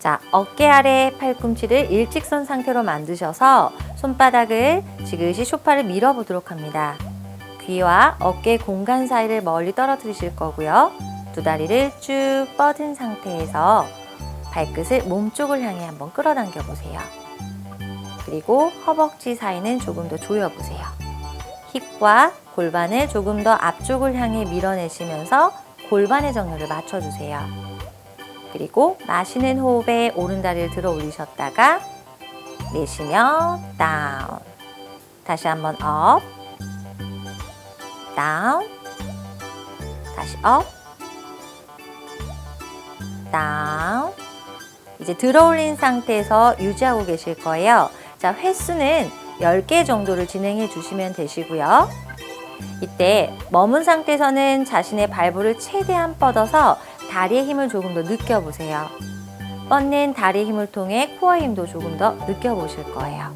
자, 어깨 아래 팔꿈치를 일직선 상태로 만드셔서 손바닥을 지그시 소파를 밀어 보도록 합니다. 귀와 어깨 공간 사이를 멀리 떨어뜨리실 거고요. 두 다리를 쭉 뻗은 상태에서 발끝을 몸쪽을 향해 한번 끌어당겨 보세요. 그리고 허벅지 사이는 조금 더 조여 보세요. 힙과 골반을 조금 더 앞쪽을 향해 밀어내시면서 골반의 정렬을 맞춰주세요. 그리고 마시는 호흡에 오른다리를 들어 올리셨다가 내쉬며 다운. 다시 한번 업. 다운. 다시 업. 다운. 이제 들어 올린 상태에서 유지하고 계실 거예요. 자, 횟수는 10개 정도를 진행해 주시면 되시고요. 이때 머문 상태에서는 자신의 발부를 최대한 뻗어서 다리의 힘을 조금 더 느껴보세요. 뻗는 다리 힘을 통해 코어 힘도 조금 더 느껴보실 거예요.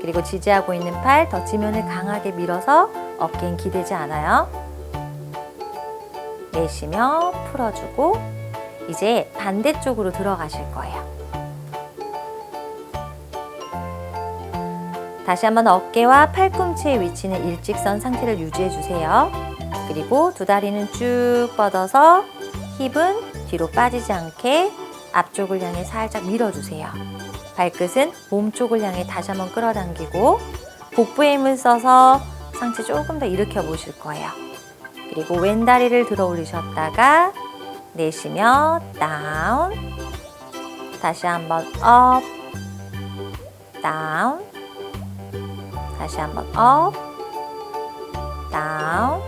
그리고 지지하고 있는 팔 덧지면을 강하게 밀어서 어깨엔 기대지 않아요. 내쉬며 풀어주고 이제 반대쪽으로 들어가실 거예요. 다시 한번 어깨와 팔꿈치의 위치는 일직선 상태를 유지해 주세요. 그리고 두 다리는 쭉 뻗어서 힙은 뒤로 빠지지 않게 앞쪽을 향해 살짝 밀어주세요. 발끝은 몸쪽을 향해 다시 한번 끌어당기고 복부에 힘을 써서 상체 조금 더 일으켜 보실 거예요. 그리고 왼 다리를 들어 올리셨다가 내쉬며 다운. 다시 한번 업. 다운. 다시 한번 업. 다운.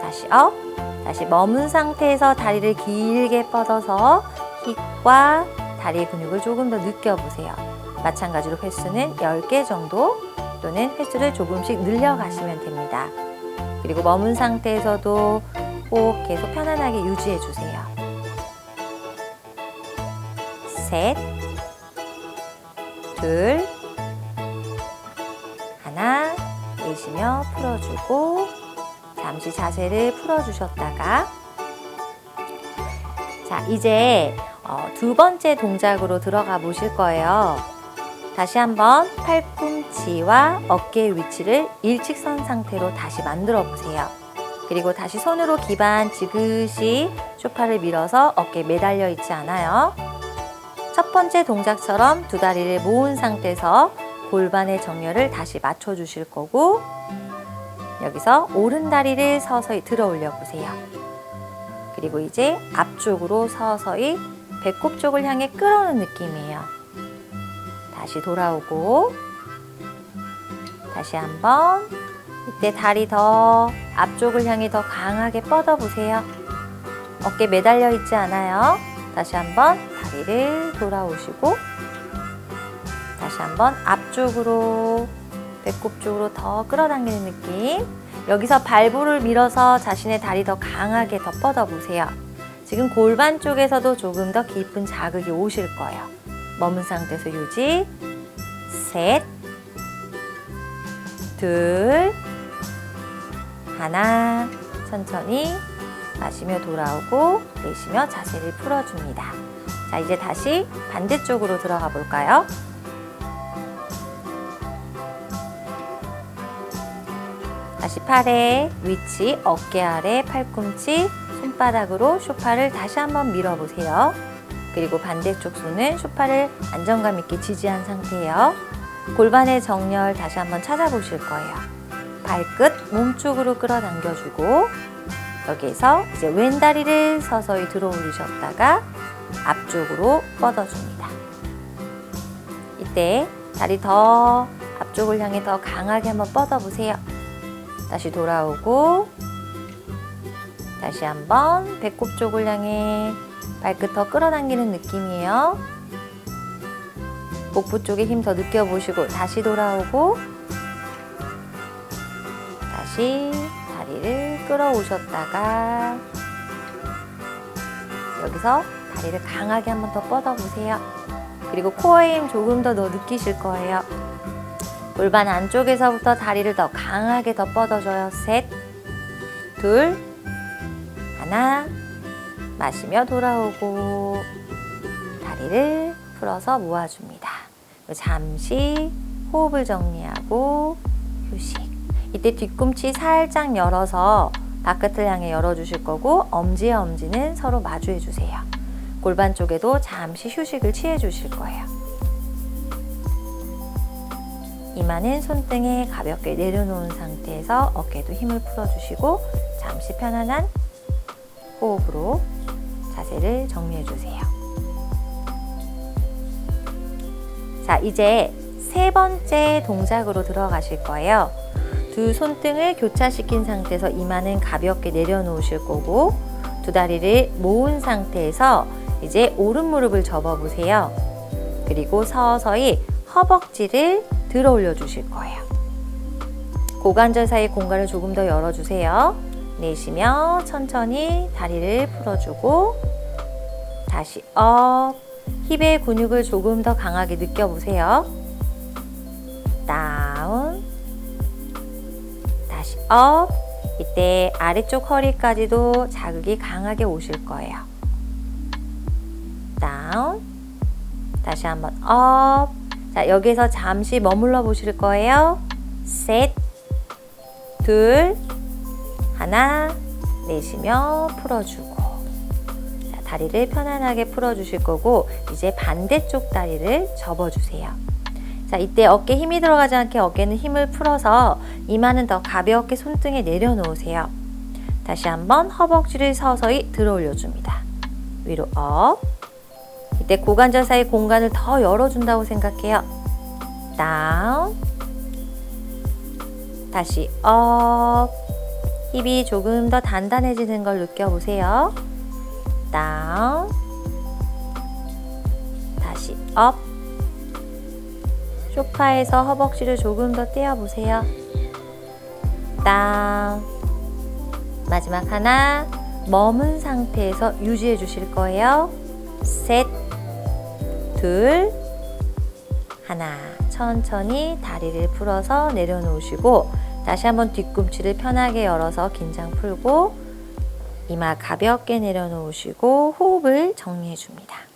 다시 업 다시 머문 상태에서 다리를 길게 뻗어서 힙과 다리 근육을 조금 더 느껴보세요. 마찬가지로 횟수는 10개 정도 또는 횟수를 조금씩 늘려가시면 됩니다. 그리고 머문 상태에서도 호흡 계속 편안하게 유지해 주세요. 셋, 둘, 하나, 내쉬며 풀어주고 잠시 자세를 풀어주셨다가 자 이제 어, 두 번째 동작으로 들어가 보실 거예요. 다시 한번 팔꿈치와 어깨의 위치를 일직선 상태로 다시 만들어 보세요. 그리고 다시 손으로 기반 지그시 쇼파를 밀어서 어깨에 매달려 있지 않아요. 첫 번째 동작처럼 두 다리를 모은 상태에서 골반의 정렬을 다시 맞춰 주실 거고 여기서 오른 다리를 서서히 들어 올려 보세요. 그리고 이제 앞쪽으로 서서히 배꼽 쪽을 향해 끌어오는 느낌이에요. 다시 돌아오고 다시 한번 이때 다리 더 앞쪽을 향해 더 강하게 뻗어 보세요. 어깨 매달려 있지 않아요. 다시 한번 다리를 돌아오시고 다시 한번 앞쪽으로 배꼽 쪽으로 더 끌어당기는 느낌. 여기서 발부를 밀어서 자신의 다리 더 강하게 더 뻗어 보세요. 지금 골반 쪽에서도 조금 더 깊은 자극이 오실 거예요. 머문 상태에서 유지. 셋, 둘, 하나. 천천히 마시며 돌아오고 내쉬며 자세를 풀어줍니다. 자, 이제 다시 반대쪽으로 들어가 볼까요? 다시 팔의 위치, 어깨 아래, 팔꿈치, 손바닥으로 쇼파를 다시 한번 밀어보세요. 그리고 반대쪽 손은 쇼파를 안정감 있게 지지한 상태예요. 골반의 정렬 다시 한번 찾아보실 거예요. 발끝 몸쪽으로 끌어당겨주고 여기에서 이제 왼 다리를 서서히 들어 올리셨다가 앞쪽으로 뻗어줍니다. 이때 다리 더 앞쪽을 향해 더 강하게 한번 뻗어보세요. 다시 돌아오고 다시 한번 배꼽 쪽을 향해 발끝 더 끌어당기는 느낌이에요. 복부 쪽에 힘 더 느껴보시고 다시 돌아오고 다시 다리를 끌어오셨다가 여기서 다리를 강하게 한번 더 뻗어보세요. 그리고 코어에 힘 조금 더 더 느끼실 거예요. 골반 안쪽에서부터 다리를 더 강하게 더 뻗어줘요. 셋, 둘, 하나. 마시며 돌아오고 다리를 풀어서 모아줍니다. 잠시 호흡을 정리하고 휴식. 이때 뒤꿈치 살짝 열어서 바깥을 향해 열어주실 거고 엄지와 엄지는 서로 마주해 주세요. 골반 쪽에도 잠시 휴식을 취해 주실 거예요. 이마는 손등에 가볍게 내려놓은 상태에서 어깨도 힘을 풀어주시고 잠시 편안한 호흡으로 자세를 정리해 주세요. 자, 이제 세 번째 동작으로 들어가실 거예요. 두 손등을 교차시킨 상태에서 이마는 가볍게 내려놓으실 거고 두 다리를 모은 상태에서 이제 오른 무릎을 접어 보세요. 그리고 서서히 허벅지를 들어 올려 주실 거예요. 고관절 사이 공간을 조금 더 열어 주세요. 내쉬며 천천히 다리를 풀어주고 다시 업 힙의 근육을 조금 더 강하게 느껴보세요. 다운 다시 업 이때 아래쪽 허리까지도 자극이 강하게 오실 거예요. 다운 다시 한번 업 자, 여기서 잠시 머물러 보실 거예요. 셋, 둘, 하나, 내쉬며 풀어주고. 자, 다리를 편안하게 풀어주실 거고, 이제 반대쪽 다리를 접어주세요. 자, 이때 어깨 힘이 들어가지 않게 어깨는 힘을 풀어서 이마는 더 가볍게 손등에 내려놓으세요. 다시 한번 허벅지를 서서히 들어 올려줍니다. 위로 업. 이때 고관절 사이 공간을 더 열어준다고 생각해요. 다운. 다시 업. 힙이 조금 더 단단해지는 걸 느껴보세요. 다운. 다시 업. 소파에서 허벅지를 조금 더 떼어보세요. 다운. 마지막 하나. 머문 상태에서 유지해 주실 거예요. 셋. 둘, 하나. 천천히 다리를 풀어서 내려놓으시고 다시 한번 뒤꿈치를 편하게 열어서 긴장 풀고 이마 가볍게 내려놓으시고 호흡을 정리해 줍니다.